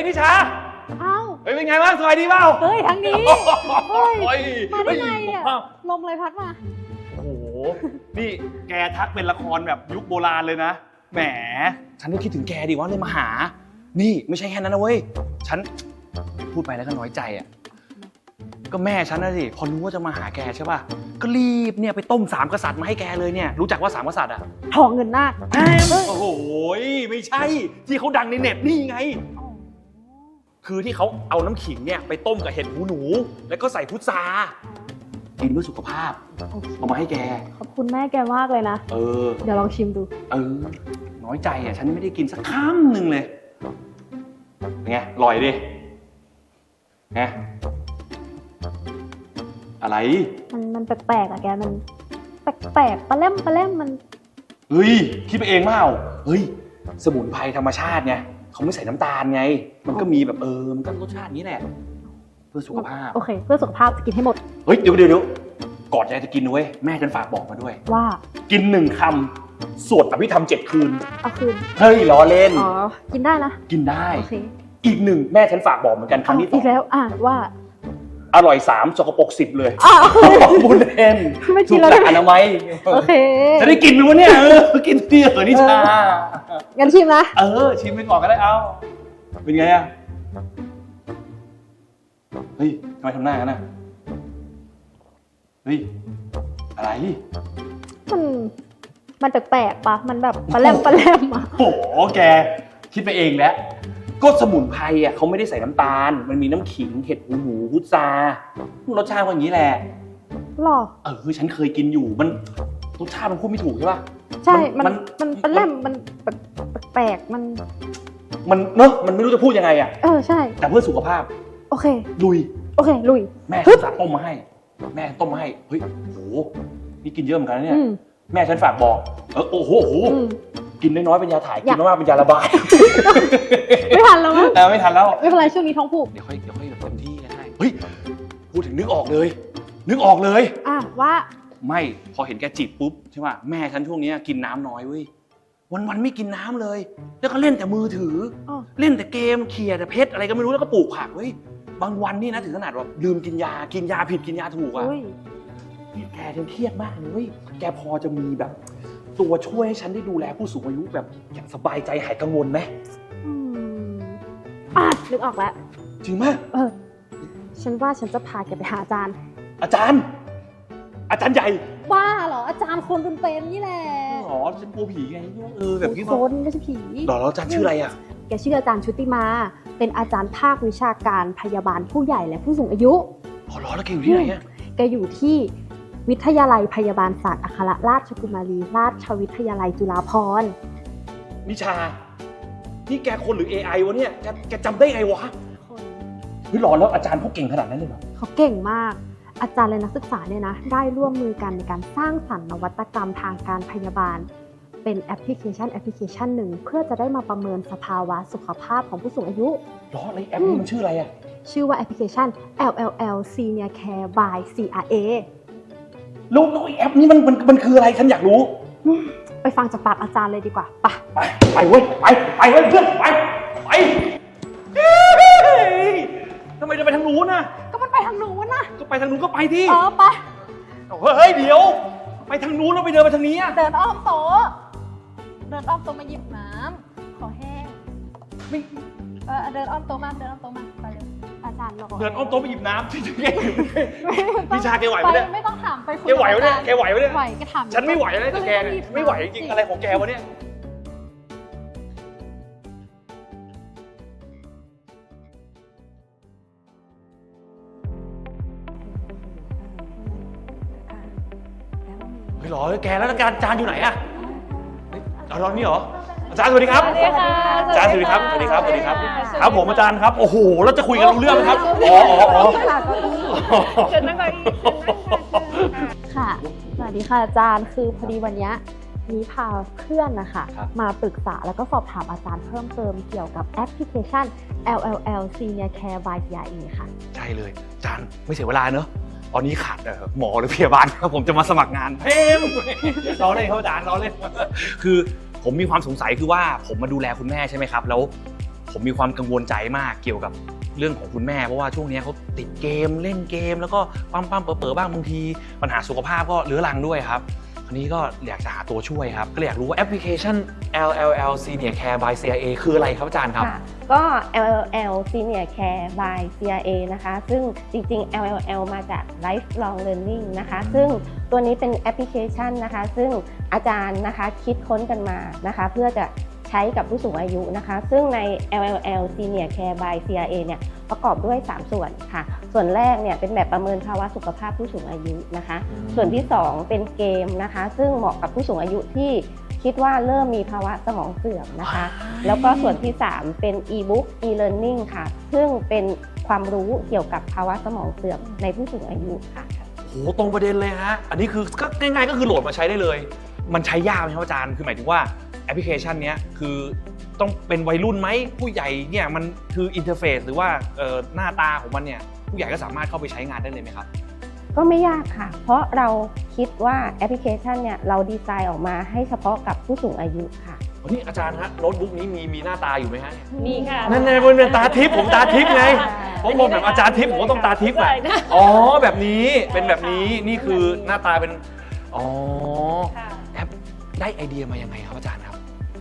ฮ้ยนิชา เอ้า เฮ้ยเป็นไงบ้างสบายดีเปล่า เฮ้ยทางนี้ เฮ้ยโอ้ยมาได้ไงอะเฮ้ยลมเลยพัดมา โอ้โห นี่แกทักเป็นละครแบบยุคโบราณเลยนะ แหม ฉันก็คิดถึงแกดิว่าเลยมาหา นี่ไม่ใช่แค่นั้นนะเว้ย ฉันพูดไปแล้วก็น้อยใจอะ ก็แม่ฉันนะสิ พอรู้ว่าจะมาหาแกใช่ป่ะ ก็รีบเนี่ยไปต้มสามกษัตริย์มาให้แกเลยเนี่ย รู้จักว่าสามกษัตริย์อะ ทองเงินนาคโอ้โห ไม่ใช่ ที่เขาดังในเน็ตนี่ไง คือที่เขาเอาน้ำขิงเนี่ยไปต้มกับเห็ดหูหนู แล้วก็ใส่พุทรากินเพื่อสุขภาพ เอามาให้แก ขอบคุณแม่แกมากเลยนะ เออ เดี๋ยวลองชิมดู เออ น้อยใจอะ ฉันไม่ได้กินสักคำหนึ่งเลยเป็นไงอร่อยดิไงอะไร มันมันแปลกๆอะแกมันแปลกๆปลาเล่มปลาเล่มมัน เฮ้ยคิดไปเองเปล่าเฮ้ย สมุนไพรธรรมชาติไง เขาไม่ใส่น้ำตาลไง มันก็มีแบบเออ มันก็รสชาตินี้แหละ เพื่อสุขภาพ โอเค เพื่อสุขภาพจะกินให้หมด เฮ้ย เดี๋ยวเดี๋ยวเดี๋ยวก่อนจะกินนะเว้ย แม่ฉันฝากบอกมาด้วย ว่ากินหนึ่งคำสวดอภิธรรมเจ็ดคืน เอาคืน เฮ้ยล้อเล่น อ๋อ กินได้นะ กินได้ โอเค อีกหนึ่งแม่ฉันฝากบอกเหมือนกันครั้งที่สอีอกงแล้ว อะว่า อร่อยสามสกปรกสิบเลยอะบุญเล่นไม่กิถูนกแล้วหลัได้กไหมอนามัยโอเค จะได้กินไหมวะเนี่ยเออกินเตี้ยเหรอนิชา งั้นชิมนะ เออ ชิมไปก่อนก็ได้เอาเป็นไงอะเฮ้ยทำไมทำหน้ากันนะเฮ้ยอะไรมันมันแปลกๆปะมันแบบปลาเล่มปลาเล่มอะโอ้โหแกคิดไปเองแล้ว ก็สมุนไพรอะเขาไม่ได้ใส่น้ำตาล มันมีน้ำขิงเห็ดหูหมูพุทรารสชาติก็อย่างนี้แหละ หรอ เออฉันเคยกินอยู่มันรสชาติมันพูดไม่ถูกใช่ปะ ใช่ มัมัน นมันมันปลาเล่มมันแปลกๆมัน มันเนอะมันไม่รู้จะพูดยังไงอะ เออ ใช่ แต่เพื่อสุขภาพโอเค ลุย โอเค ลุย แม่ฮึฉับนสั่งต้มมาให้ แม่ต้มมาให้ เฮ้ยโหนี่กินเยอะเหมือนกันนะเนี่ย อืมแม่ฉันฝากบอก เออโอ้โหโอ้โหอืม กินน้อยๆเป็นยาถ่ายอกิยากนมากๆเป็นยาระบาย ไม่ทันแล้วมั้งเออไม่ทันแล้ว ไม่เป็นไรช่วงนี้ท้องผูกเดี๋ยวค่อยเดี๋ยวค่อยแบบเต็มที่ก็ได้เฮ้ยพูดถึงนึกออกเลย นึกออกเลย อะว่าไม่พอเห็นแกจิบปุ๊บใช่ป่ะแม่ฉันช่วงเนี้ยกินน้ำน้อยเว้ยวันวันๆไม่กินน้ำเลย แล้วก็เล่นแต่มือถืออ๋อเล่นแต่เกมเขี่ยแต่เพชรอะไรก็ไม่รู้แล้วก็ปลูกผักเว้ยบางวันนี่นะถึงขนาดว่าลืมกินยากินยาผิดกินยาถูกอะ อุ้ยนี่แกฉันเครียดมากเลยเว้ยแกพอจะมีแบบ ตัวช่วยให้ฉันได้ดูแลผู้สูงอายุแบบอย่างสบายใจหายกังวลไหมอืมอะนึกออกแล้ว จริงไหมเออ ฉันว่าฉันจะพาแกไปหาอาจารย์ อาจารย์ อาจารย์ใหญ่บ้าเหรอ อาจารย์คนเป็นๆนี่แหละอ๋อฉันกลัวผีไงเออแบบที่คว่านไม่ใช่ผี หรอแล้วอาจารย์ชื่ออะไรอะแกชื่ออาจารย์ชุติมา เป็นอาจารย์ภาควิชาการพยาบาลผู้ใหญ่และผู้สูงอายุอ๋อเหรอแล้วแกอยู่ที่ไหนอะแกอยู่ที่ วิทยาลัยพยาบาลศาสตร์อัครราชกุมารีราชวิทยาลัยจุฬาภรณ์นิชา นี่แกคนหรือ AI วะเนี่ย แกแกจำได้ไงวะเฮ้ยหรอแล้วอาจารย์เขาเก่งขนาดนั้นเลยเหรอ เขาเก่งมาก อาจารย์และนักศึกษาเนี่ยนะ ได้ร่วมมือกันในการสร้างสรรค์นวัตกรรมทางการพยาบาล เป็นแอปพลิเคชันแอปพลิเคชันหนึ่ง เพื่อจะได้มาประเมินสภาวะสุขภาพของผู้สูงอายุ หรอแล้วแอปนี้มันชื่ออะไรอะชื่อว่าแอปพลิเคชัน LLL Senior Care by CRA แล้วแล้วไอ้แอปนี้มันมันมันคืออะไรฉันอยากรู้ ไปฟังจากปากอาจารย์เลยดีกว่าไปะไปไปเว้ยไปไปเว้ยเพื่อนไปไปเฮ้ยทำไมจะไปทางนู้นน่ะก็มันไปทางนู้นนะก็ไปทางนู้นก็ไปที่เออไปะเฮ้ยเดี๋ยว ไปทางนู้นแล้วไปเดินไปทางนี้อะเดินอ้อมโต๊ะเดินอ้อมโต๊ะมาหยิบน้ำขอแห้งไม่เออเดินอ้อมโต๊ะมาเดินอ้อมโต๊ะมาไปเลย อาจารย์รอเดินอ้อมโต๊ะไปหยิบน้ำที่แกไม่ต้องพี่ชาแกไหวไหมเนี่ยไม่ต้องถามไปคุยแกไหวไหมเนี่ยกับอาจารแกไหวไหมเนี่ยไหวแกถามฉันไม่ไหวแล้วแต่แกเนี่ยไม่ไหวจริงๆอะไรของแกวะเนี่ยเฮ้ยหรอแกแล้วอาจารย์อาจารย์อยู่ไหนอะเฮ้ยเอาเรานี่เหรอ อาจารย์สวัสดีครับ สวัสดีค่ะอาจารย์สวัสดีครับสวัสดีครับสวัสดีครับสวัสดีค่ะครับผมอาจารย์ครับ โอ้โห แล้วจะคุยกันรู้เรื่องไหมครับ อ๋ออ๋ออ๋อเชิญนั่งก่อนอีกเชิญนั่งค่ะเชิญค่ะค่ะ สวัสดีค่ะอาจารย์ คือพอดีวันเนี้ยนี้พาเพื่อนนะคะครับมาปรึกษาแล้วก็สอบถามอาจารย์เพิ่มเติมเกี่ยวกับแอปพลิเคชัน LLL Senior Care by CRA ค่ะ ใช่เลยอาจารย์ไม่เสียเวลาเนอะตอนนี้ขาดเอ่อหมอหรือพยาบาลครับผมจะมาสมัครงานเฮ้มล้อเล่นครับอาจารย์ล้อเล่นคือ ผมมีความสงสัยคือว่าผมมาดูแลคุณแม่ใช่ไหมครับ แล้วผมมีความกังวลใจมากเกี่ยวกับเรื่องของคุณแม่เพราะว่าช่วงนี้เขาติดเกมเล่นเกม แล้วก็ปั๊มปั๊มๆเป๋อๆบ้างบางทีปัญหาสุขภาพก็เรื้อรังด้วยครับ อันนี้ก็อยากจะหาตัวช่วยครับ ก็เลยอยากรู้ว่าแอปพลิเคชัน LLL Senior Care by CIA คืออะไรครับอาจารย์ครับ ค่ะก็ LLL Senior Care by CIA นะคะ ซึ่งจริงๆ LLL มาจาก Lifelong Learning นะคะซึ่งตัวนี้เป็นแอปพลิเคชันนะคะ ซึ่งอาจารย์นะคะคิดค้นกันมานะคะ เพื่อจะ ใช้กับผู้สูงอายุนะคะ ซึ่งใน LLL Senior Care by CIA เนี่ยประกอบด้วย 3 ส่วนค่ะ ส่วนแรกเนี่ยเป็นแบบประเมินภาวะสุขภาพผู้สูงอายุนะคะ ส่วนที่ 2 เป็นเกมนะคะ ซึ่งเหมาะกับผู้สูงอายุที่คิดว่าเริ่มมีภาวะสมองเสื่อมนะคะ แล้วก็ส่วนที่ 3 เป็น e-book e-learning ค่ะ ซึ่งเป็นความรู้เกี่ยวกับภาวะสมองเสื่อมในผู้สูงอายุค่ะโหตรงประเด็นเลยฮะ อันนี้คือก็ง่ายๆก็คือโหลดมาใช้ได้เลย มันใช้ยากไหมครับอาจารย์ คือหมายถึงว่าแอปพลิเคชันเนี้ยคือต้องเป็นวัยรุ่นไหมผู้ใหญ่เนี่ยมันคืออินเทอร์เฟซหรือว่าเอ่อหน้าตาของมันเนี่ยผู้ใหญ่ก็สามารถเข้าไปใช้งานได้เลยไหมครับ ก็ไม่ยากค่ะ เพราะเราคิดว่าแอปพลิเคชันเนี่ยเราดีไซน์ออกมาให้เฉพาะกับผู้สูงอายุค่ะวันนี้อาจารย์ฮะโน้ตบุ๊กนี้มีมีหน้าตาอยู่ไหมฮะมีค่ะ นั่นไงมันเป็นตาทิพย์ผมตาทิพย์ไงเพราะผมแบบอาจารย์ทิพย์ผมก็ต้องตาทิพย์อะใช่นะอ๋อแบบนี้เป็นแบบนี้นี่คือหน้าตาเป็นอ๋อค่ะแอปได้ไอเดียมายังไงครับอาจารย์ครับ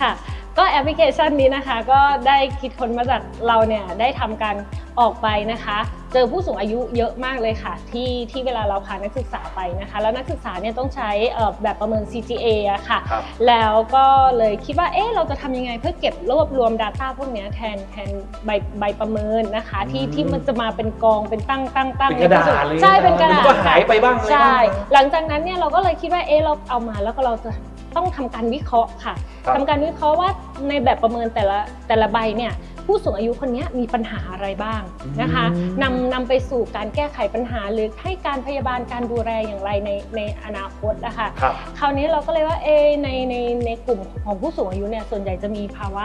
ค่ะก็แอปพลิเคชันนี้นะคะก็ได้คิดค้นมาจากเราเนี่ยได้ทำการออกไปนะคะ เจอผู้สูงอายุเยอะมากเลยค่ะ ที่ที่เวลาเราพานักศึกษาไปนะคะ แล้วนักศึกษาเนี่ยต้องใช้เอ่อแบบประเมิน CGA อะค่ะครับแล้วก็เลยคิดว่าเอ๊ะเราจะทำยังไงเพื่อเก็บรวบรวม Data พวกเนี้ยแทนแทนใบใบประเมินนะคะ ที่อืมที่มันจะมาเป็นกองเป็นตั้งตั้งตั้งเป็นกระดาษเลยใช่เป็นกระดาษมันก็หายไปบ้างอะไรบ้างใช่ หลังจากนั้นเนี่ยเราก็เลยคิดว่าเอ๊ะเราเอามาแล้วก็เราจะ ต้องทำการวิเคราะห์ค่ะครับทำการวิเคราะห์ว่าในแบบประเมินแต่ละแต่ละใบเนี่ยผู้สูงอายุคนนี้มีปัญหาอะไรบ้างนะคะอืมนำนำไปสู่การแก้ไขปัญหาหรือให้การพยาบาลการดูแลอย่างไรในในอนาคตนะคะครับคราวนี้เราก็เลยว่าเอะในในในกลุ่มของผู้สูงอายุเนี่ยส่วนใหญ่จะมีภาวะ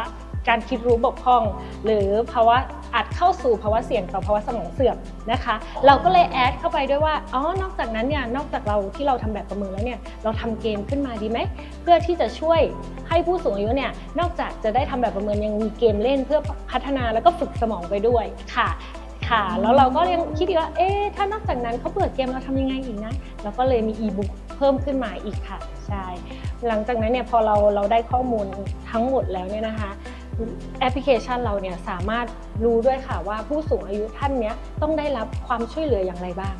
การคิดรู้บกพร่อง หรือภาวะอาจเข้าสู่ภาวะเสี่ยงต่อภาวะสมองเสื่อมนะคะ เราก็เลยแอดเข้าไปด้วยว่าอ๋อนอกจากนั้นเนี่ยนอกจากเราที่เราทำแบบประเมินแล้วเนี่ยเราทำเกมขึ้นมาดีไหมเพื่อที่จะช่วยให้ผู้สูงอายุเนี่ยนอกจากจะได้ทำแบบประเมินยังมีเกมเล่นเพื่อพัฒนาแล้วก็ฝึกสมองไปด้วยค่ะค่ะแล้วเราก็ยังคิดอีว่า เอ๊ะ ถ้านอกจากนั้นเขาเปิดเกมเราทำยังไงอีกนะ เราก็เลยมีอีบุ๊กเพิ่มขึ้นมาอีกค่ะ ใช่ หลังจากนั้นเนี่ยพอเราเราได้ข้อมูลทั้งหมดแล้วเนี่ยนะคะ แอปพลิเคชันเราเนี่ยสามารถรู้ด้วยค่ะว่าผู้สูงอายุท่านเนี้ยต้องได้รับความช่วยเหลืออย่างไรบ้าง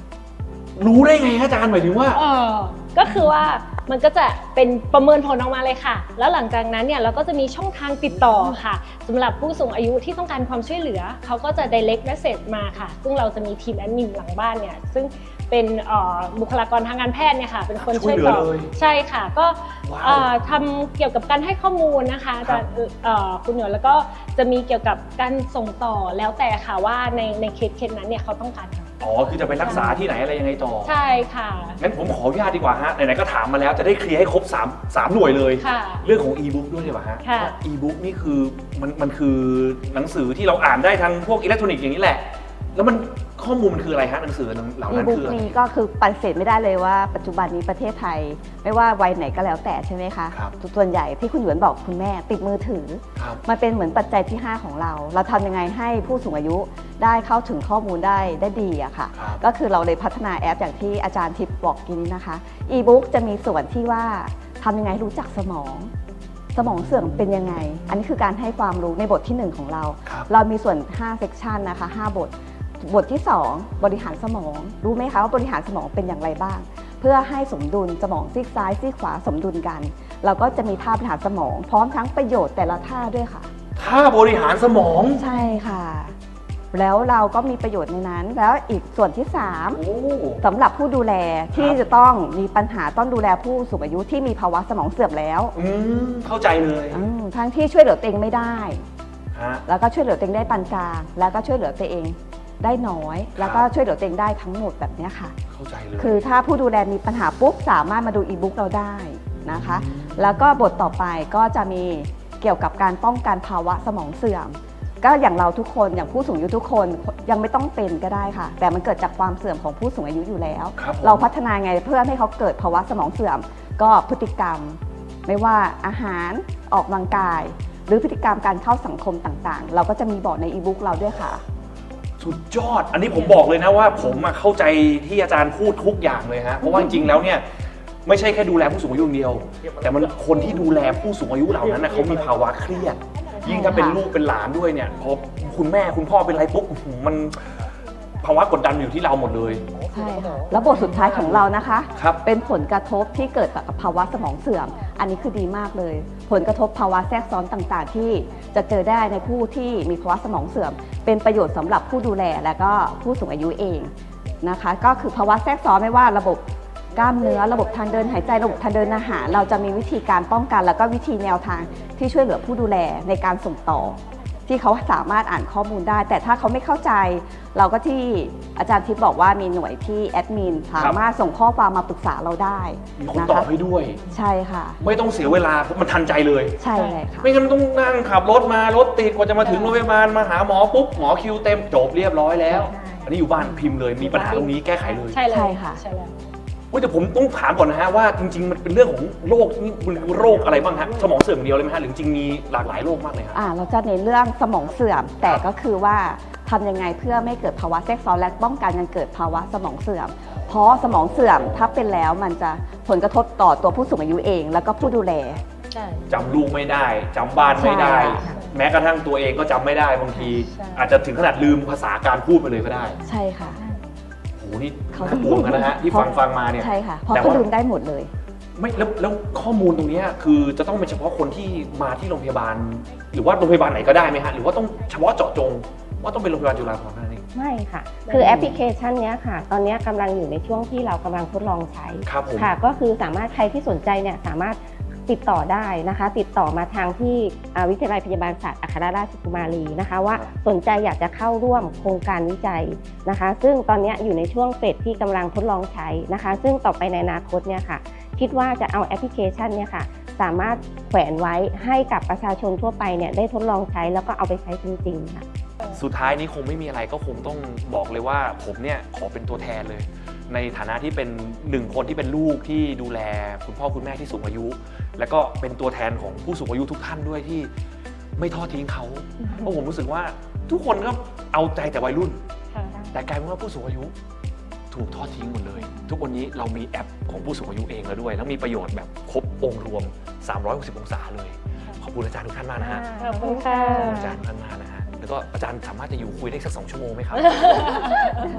รู้ได้ไงฮะอาจารย์หมายถึงว่าเออก็คือว่ามันก็จะเป็นประเมินผลออกมาเลยค่ะ แล้วหลังจากนั้นเนี่ยเราก็จะมีช่องทางติดต่อค่ะสำหรับผู้สูงอายุที่ต้องการความช่วยเหลือ เขาก็จะ direct message มาค่ะ ซึ่งเราจะมีทีมแอดมินหลังบ้านเนี่ยซึ่ง เป็นเอ่อบุคลากรทางการแพทย์เนี่ยค่ะ เป็นคนช่วยตอบช่วยเหลือเลยใช่ค่ะ ก็ว้าวเอ่อทำเกี่ยวกับการให้ข้อมูลนะคะครัจะบเอ่อคุณหยวนแล้วก็จะมีเกี่ยวกับการส่งต่อแล้วแต่ค่ะว่าในในเคสเคสนั้นเนี่ยเขาต้องการอะไรอ๋อคือจะไปรักษาที่ไหนอะไรยังไงต่อใช่ค่ะงั้นผมขออนุญาตดีกว่าฮะไหนๆก็ถามมาแล้วจะได้เคลียร์ให้ครบ3 3หน่วยเลยค่ะเรื่องของ e-book ด้วยดีกว่าฮะค่ะว่า e-book นี่คือมันมันคือหนังสือที่เราอ่านได้ทางพวกอิเล็กทรอนิกส์อย่างนี้แหละ แล้วมัน ข้อมูลมันคืออะไรฮะหนังสือเหล่าอีนั้นบุ๊กคืออะไร นี้ก็คือปฏิเสธไม่ได้เลยว่าปัจจุบันนี้ประเทศไทย ไม่ว่าวัยไหนก็แล้วแต่ใช่ไหมคะ ครับ ส่วนใหญ่ที่คุณหยวนบอกคุณแม่ติดมือถือ ครับ มันเป็นเหมือนปัจจัยที่ 5 ของเรา เราทำยังไงให้ผู้สูงอายุได้เข้าถึงข้อมูลได้ได้ดีอะค่ะ ครับ ก็คือเราเลยพัฒนาแอปอย่างที่อาจารย์ทิพย์บอกกินนะคะอีบุ๊กจะมีส่วนที่ว่าทำยังไงให้รู้จักสมอง สมองเสื่อมเป็นยังไง อันนี้คือการให้ความรู้ในบทที่ 1 ของเรา ครับ เรามีส่วน5เซกชันนะคะ 5 บท บทที่ 2 บริหารสมอง รู้ไหมคะว่าบริหารสมองเป็นอย่างไรบ้าง เพื่อให้สมดุลสมองซีกซ้ายซีกขวาสมดุลกัน เราก็จะมีท่าบริหารสมอง พร้อมทั้งประโยชน์แต่ละท่าด้วยค่ะถ้าบริหารสมอง ใช่ค่ะ แล้วเราก็มีประโยชน์ในนั้น แล้วอีกส่วนที่ 3 โอ้ สำหรับผู้ดูแลที่ครับจะต้องมีปัญหาต้องดูแลผู้สูงอายุที่มีภาวะสมองเสื่อมแล้วอืม เข้าใจเลยอืมทั้งที่ช่วยเหลือตัวเองไม่ได้ ฮะ แล้วก็ช่วยเหลือตัวเองได้ปานกลาง แล้วก็ช่วยเหลือตัวเอง ได้น้อย แล้วก็ช่วยเหลือตัวเองได้ทั้งหมดแบบเนี้ยค่ะ เข้าใจเลย คือถ้าผู้ดูแลมีปัญหาปุ๊บสามารถมาดูอีบุ๊กเราได้นะคะ แล้วก็บทต่อไปก็จะมีเกี่ยวกับการป้องกันภาวะสมองเสื่อม ก็อย่างเราทุกคนอย่างผู้สูงอายุทุกคนยังไม่ต้องเป็นก็ได้ค่ะ แต่มันเกิดจากความเสื่อมของผู้สูงอายุอยู่แล้วครับผมเราพัฒนาไงเพื่อให้เขาเกิดภาวะสมองเสื่อม ก็พฤติกรรม ไม่ว่าอาหารออกกำลังกาย หรือพฤติกรรมการเข้าสังคมต่างๆ เราก็จะมีบอกในอีบุ๊กเราด้วยค่ะ สุดยอด อันนี้ผมบอกเลยนะว่า ผมอะเข้าใจที่อาจารย์พูดทุกอย่างเลยฮะเพราะว่าจริงๆแล้วเนี่ยไม่ใช่แค่ดูแลผู้สูงอายุอย่างเดียว แต่มันคนที่ดูแลผู้สูงอายุเหล่านั้นนะเขามีภาวะเครียด ยิ่งถ้าเป็นลูกเป็นหลานด้วยเนี่ยพอคุณแม่คุณพ่อเป็นไรปุ๊บอื้อหือมันภาวะกดดันอยู่ที่เราหมดเลย ใช่ค่ะแล้วบทสุดท้ายของเรานะคะ ครับ เป็นผลกระทบที่เกิดจากภาวะสมองเสื่อม อันนี้คือดีมากเลย ผลกระทบภาวะแทรกซ้อนต่างๆ ที่จะเจอได้ในผู้ที่มีภาวะสมองเสื่อม เป็นประโยชน์สำหรับผู้ดูแลและก็ผู้สูงอายุเองนะคะ ก็คือภาวะแทรกซ้อนไม่ว่าระบบกล้ามเนื้อระบบทางเดินหายใจระบบทางเดินอาหาร เราจะมีวิธีการป้องกัน แล้วก็วิธีแนวทางที่ช่วยเหลือผู้ดูแลในการส่งต่อ ที่เขาสามารถอ่านข้อมูลได้ แต่ถ้าเขาไม่เข้าใจ เราก็ที่อาจารย์ทิพย์บอกว่ามีหน่วยที่แอดมินสามารถส่งข้อความมาปรึกษาเราได้มีคนนะตอบคะให้ด้วย ใช่ค่ะ ไม่ต้องเสียเวลาเพราะมันทันใจเลยใช่เลยค่ะไม่งั้นต้องนั่งขับรถมารถติดกว่าจะมาถึงโรงพยาบาลมาหาหมอปุ๊บหมอคิวเต็มจบเรียบร้อยแล้ว อันนี้อยู่บ้านพิมพ์เลยมีปัญหาตรงนี้แก้ไขเลยใช่เลยใช่ค่ะใช่แล้วเว้ยแต่ผมต้องถามก่อนนะฮะว่าจริง ๆ มันเป็นเรื่องของโรคนี่มันโรคอะไรบ้างฮะสมองเสื่อมอย่างเดียวเลยไหมฮะหรือจริงๆมีหลากหลายโรคมากเลยฮะ อ่าเราจะในนเรื่องสมองเสื่อม แต่ก็คือว่าทำยังไงเพื่อไม่เกิดภาวะแทรกซ้อนและป้องกันการเกิดภาวะสมองเสื่อม เพราะสมองเสื่อมถ้าเป็นแล้วมันจะผลกระทบต่อตัวผู้สูงอายุเอง แล้วก็ผู้ดูแล ใช่ จำลูกไม่ได้จำบ้านไม่ได้ ใช่ค่ะแม้กระทั่งตัวเองก็จำไม่ได้บางที ใช่ อาจจะถึงขนาดลืมภาษาการพูดไปเลยก็ได้ ใช่ค่ะโหนี่เขาน่ากลัวเหมือนกันนะฮะที่ฟังฟังมาเนี่ย ใช่ค่ะเพราะแต่เขาว่าลืมได้หมดเลยไม่แล้วแล้วข้อมูลตรงเนี้ยคือจะต้องเป็นเฉพาะคนที่มาที่โรงพยาบาล หรือว่าโรงพยาบาลไหนก็ได้ไหมฮะหรือว่าต้องเฉพาะเจาะจง ว่าต้องเป็นโรงพยาบาลจุฬาภรณ์เท่านั้นเองไม่ค่ะ คือแอปพลิเคชันเนี้ยค่ะ ตอนเนี้ยกำลังอยู่ในช่วงที่เรากำลังทดลองใช้ครับผมค่ะ ก็คือสามารถใครที่สนใจเนี่ยสามารถ ติดต่อได้นะคะ ติดต่อมาทางที่อ่าวิทยาลัยพยาบาลศาสตร์อัครราชกุมารีนะคะว่าสนใจอยากจะเข้าร่วมโครงการวิจัยนะคะ ซึ่งตอนเนี้ยอยู่ในช่วงเฟสที่กำลังทดลองใช้นะคะ ซึ่งต่อไปในอนาคตเนี่ยค่ะ คิดว่าจะเอาแอปพลิเคชันเนี่ยค่ะสามารถแขวนไว้ให้กับประชาชนทั่วไปเนี่ยได้ทดลองใช้แล้วก็เอาไปใช้จริงๆค่ะสุดท้ายนี้คงไม่มีอะไรก็คงต้องบอกเลยว่าผมเนี่ยขอเป็นตัวแทนเลย ในฐานะที่เป็นหนึ่งคนที่เป็นลูกที่ดูแลคุณพ่อคุณแม่ที่สูงอายุ แล้วก็เป็นตัวแทนของผู้สูงอายุทุกท่านด้วยที่ไม่ทอดทิ้งเขาเพราะผมรู้สึกว่าทุกคนก็เอาใจแต่วัยรุ่นค่ะแต่กลายเป็นว่าผู้สูงอายุถูกทอดทิ้งหมดเลย ทุกวันนี้เรามีแอปของผู้สูงอายุเองแล้วด้วย แล้วมีประโยชน์แบบครบองค์รวม 360 องศาเลย ขอบคุณอาจารย์ทุกท่านมากนะฮะขอบคุณค่ะขอบคุณอาจารย์ทุกท่านมากนะฮะแล้วก็อาจารย์สามารถจะอยู่คุยได้สักสองชั่วโมงไหมครับ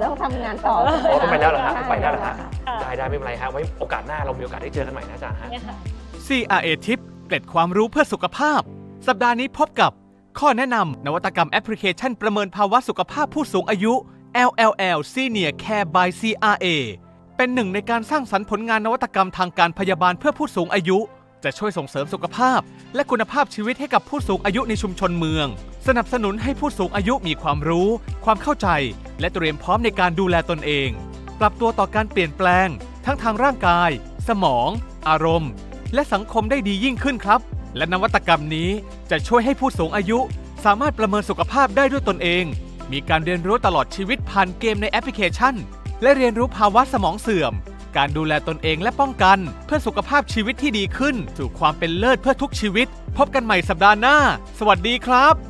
ต้องทำงานต่ออ๋อต้องไปแล้วเหรอฮะต้องไปแล้วเหรอฮะค่ะได้ได้ไม่เป็นไรฮะไว้โอกาสหน้าเรามีโอกาสได้เจอกันใหม่นะอาจารย์ฮะ CRA Tip เกร็ดความรู้เพื่อสุขภาพ สัปดาห์นี้พบกับ ข้อแนะนำนวัตกรรมแอปพลิเคชันประเมินภาวะสุขภาพผู้สูงอายุ LLL Senior Care by CRA เป็นหนึ่งในการสร้างสรรค์ผลงานนวัตกรรมทางการพยาบาลเพื่อผู้สูงอายุ จะช่วยส่งเสริมสุขภาพ และคุณภาพชีวิตให้กับผู้สูงอายุในชุมชนเมือง สนับสนุนให้ผู้สูงอายุมีความรู้ ความเข้าใจ และเตรียมพร้อมในการดูแลตนเอง ปรับตัวต่อการเปลี่ยนแปลง ทั้งทางร่างกาย สมอง อารมณ์ และสังคมได้ดียิ่งขึ้นครับ และนวัตกรรมนี้จะช่วยให้ผู้สูงอายุ สามารถประเมินสุขภาพได้ด้วยตนเอง มีการเรียนรู้ตลอดชีวิตผ่านเกมในแอปพลิเคชัน และเรียนรู้ภาวะสมองเสื่อม การดูแลตนเองและป้องกัน เพื่อสุขภาพชีวิตที่ดีขึ้น สู่ความเป็นเลิศเพื่อทุกชีวิต พบกันใหม่สัปดาห์หน้า สวัสดีครับ